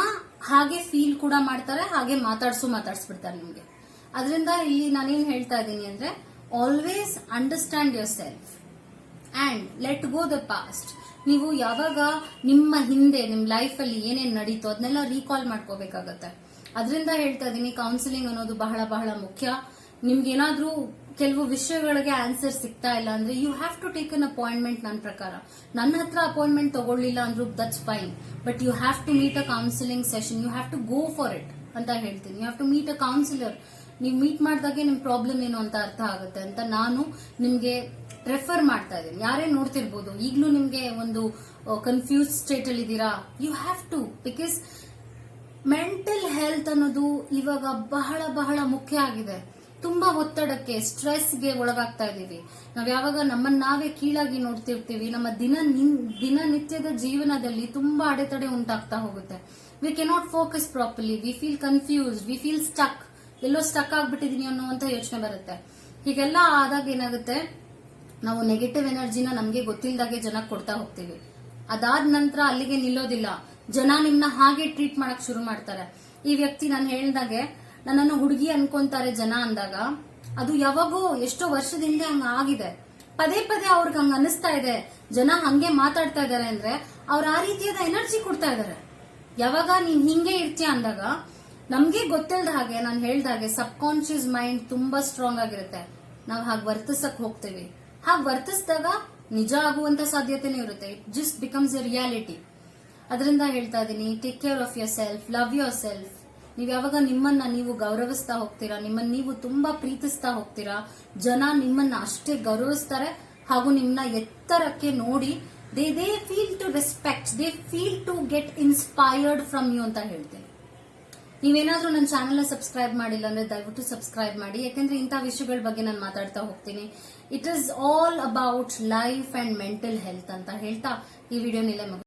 ಹಾಗೆ ಫೀಲ್ ಕೂಡ ಮಾಡ್ತಾರೆ, ಹಾಗೆ ಮಾತಾಡ್ಸು ಮಾತಾಡ್ಸ್ಬಿಡ್ತಾರೆ ನಿಮ್ಗೆ. ಅದರಿಂದ ಇಲ್ಲಿ ನಾನೇನ್ ಹೇಳ್ತಾ ಇದ್ದೀನಿ ಅಂದ್ರೆ always understand yourself and let go the past ನೀವು ಯಾವಾಗ ನಿಮ್ಮ ಹಿಂದೆ, ನಿಮ್ ಲೈಫ್ ಅಲ್ಲಿ ಏನೇನ್ ನಡೀತೋ ಅದನ್ನೆಲ್ಲ ರೀಕಾಲ್ ಮಾಡ್ಕೋಬೇಕಾಗತ್ತೆ. ಅದರಿಂದ ಹೇಳ್ತಾ ಇದ್ದೀನಿ ಕೌನ್ಸಿಲಿಂಗ್ ಅನ್ನೋದು ಬಹಳ ಬಹಳ ಮುಖ್ಯ. ನಿಮ್ಗೆ ಏನಾದ್ರೂ ಕೆಲವು ವಿಷಯಗಳಿಗೆ ಆನ್ಸರ್ ಸಿಗ್ತಾ ಇಲ್ಲ ಅಂದ್ರೆ you have to take an appointment ನನ್ನ ಪ್ರಕಾರ. ನನ್ನ ಹತ್ರ ಅಪಾಯಿಂಟ್ಮೆಂಟ್ ತಗೊಳ್ಳಿಲ್ಲ ಅಂದ್ರೂ that's fine but you have to meet a counselling session you have to go for it ಅಂತ ಹೇಳ್ತೀನಿ. You have to meet a counsellor ನೀವು ಮೀಟ್ ಮಾಡಿದಾಗೆ ನಿಮ್ ಪ್ರಾಬ್ಲಮ್ ಏನು ಅಂತ ಅರ್ಥ ಆಗುತ್ತೆ ಅಂತ ನಾನು ನಿಮ್ಗೆ ರೆಫರ್ ಮಾಡ್ತಾ ಇದ್ದೀನಿ. ಯಾರೇ ನೋಡ್ತಿರ್ಬೋದು, ಈಗಲೂ ನಿಮ್ಗೆ ಒಂದು ಕನ್ಫ್ಯೂಸ್ ಸ್ಟೇಟ್ ಅಲ್ಲಿ ಇದ್ದೀರಾ? You have to because mental health ಅನ್ನೋದು ಇವಾಗ ಬಹಳ ಬಹಳ ಮುಖ್ಯ ಆಗಿದೆ. ತುಂಬಾ ಒತ್ತಡಕ್ಕೆ ಸ್ಟ್ರೆಸ್ಗೆ ಒಳಗಾಗ್ತಾ ಇದ್ದೀವಿ. ನಾವ್ ಯಾವಾಗ ನಮ್ಮನ್ನ ನಾವೇ ಕೀಳಾಗಿ ನೋಡ್ತಿರ್ತೀವಿ, ನಮ್ಮ ದಿನ ನಿನ್- ದಿನನಿತ್ಯದ ಜೀವನದಲ್ಲಿ ತುಂಬಾ ಅಡೆತಡೆ ಉಂಟಾಗ್ತಾ ಹೋಗುತ್ತೆ. We cannot focus properly we feel confuse we feel stuck yellow stuck ಆಗ್ಬಿಟ್ಟಿದೀನಿ ಅನ್ನುವಂತ ಯೋಚನೆ ಬರುತ್ತೆ. ಹೀಗೆಲ್ಲ ಆದಾಗ ಏನಾಗುತ್ತೆ? ನಾವು ನೆಗೆಟಿವ್ ಎನರ್ಜಿನ ನಮ್ಗೆ ಗೊತ್ತಿಲ್ದಾಗೆ ಜನ ಕೊಡ್ತಾ ಹೋಗ್ತೀವಿ. ಅದಾದ ನಂತರ ಅಲ್ಲಿಗೆ ನಿಲ್ಲೋದಿಲ್ಲ. ಜನ ನಿಮ್ನ ಹಾಗೆ ಟ್ರೀಟ್ ಮಾಡಕ್ ಶುರು ಮಾಡ್ತಾರೆ. ಈ ವ್ಯಕ್ತಿ ನಾನು ಹೇಳ್ದಾಗೆ ನನ್ನನ್ನು ಹುಡುಗಿ ಅನ್ಕೊಂತಾರೆ ಜನ ಅಂದಾಗ, ಅದು ಯಾವಾಗೋ ಎಷ್ಟೋ ವರ್ಷದ ಹಿಂದೆ ಹಂಗ ಆಗಿದೆ. ಪದೇ ಪದೇ ಅವ್ರಿಗೆ ಹಂಗ ಅನಿಸ್ತಾ ಇದೆ. ಜನ ಹಂಗೆ ಮಾತಾಡ್ತಾ ಇದಾರೆ ಅಂದ್ರೆ ಅವ್ರ ಆ ರೀತಿಯಾದ ಎನರ್ಜಿ ಕೊಡ್ತಾ ಇದಾರೆ. ಯಾವಾಗ ನೀನ್ ಹಿಂಗೆ ಇರ್ತೀಯ ಅಂದಾಗ, ನಮ್ಗೆ ಗೊತ್ತಿಲ್ಲದ ಹಾಗೆ, ನಾನು ಹೇಳ್ದಾಗೆ ಸಬ್ ಕಾನ್ಶಿಯಸ್ ಮೈಂಡ್ ತುಂಬಾ ಸ್ಟ್ರಾಂಗ್ ಆಗಿರುತ್ತೆ. ನಾವು ಹಾಗೆ ವರ್ತಿಸಕ್ ಹೋಗ್ತೀವಿ. ಹಾಗೆ ವರ್ತಿಸಿದಾಗ ನಿಜ ಆಗುವಂತ ಸಾಧ್ಯತೆನೂ ಇರುತ್ತೆ. It just becomes a reality ಅದರಿಂದ ಹೇಳ್ತಾ ಇದ್ದೀನಿ take care of yourself love yourself ನೀವು ಯಾವಾಗ ನಿಮ್ಮನ್ನ ನೀವು ಗೌರವಿಸ್ತಾ ಹೋಗ್ತೀರಾ, ನಿಮ್ಮನ್ನ ನೀವು ತುಂಬಾ ಪ್ರೀತಿಸ್ತಾ ಹೋಗ್ತೀರಾ, ಜನ ನಿಮ್ಮನ್ನ ಅಷ್ಟೇ ಗೌರವಿಸ್ತಾರೆ ಹಾಗೂ ನಿಮ್ಮನ್ನ ಎತ್ತರಕ್ಕೆ ನೋಡಿ they they feel to respect they feel to get inspired from you ಅಂತ ಹೇಳ್ತೀನಿ. ನೀವೇನಾದ್ರೂ ನನ್ನ ಚಾನೆಲ್ ಸಬ್ಸ್ಕ್ರೈಬ್ ಮಾಡಿಲ್ಲ ಅಂದ್ರೆ ದಯವಿಟ್ಟು ಸಬ್ಸ್ಕ್ರೈಬ್ ಮಾಡಿ, ಯಾಕಂದ್ರೆ ಇಂಥ ವಿಷಯಗಳ ಬಗ್ಗೆ ನಾನು ಮಾತಾಡ್ತಾ ಹೋಗ್ತೀನಿ. It is all about life and mental health ಅಂತ ಹೇಳ್ತಾ ಈ ವಿಡಿಯೋನಿಲ್ಲ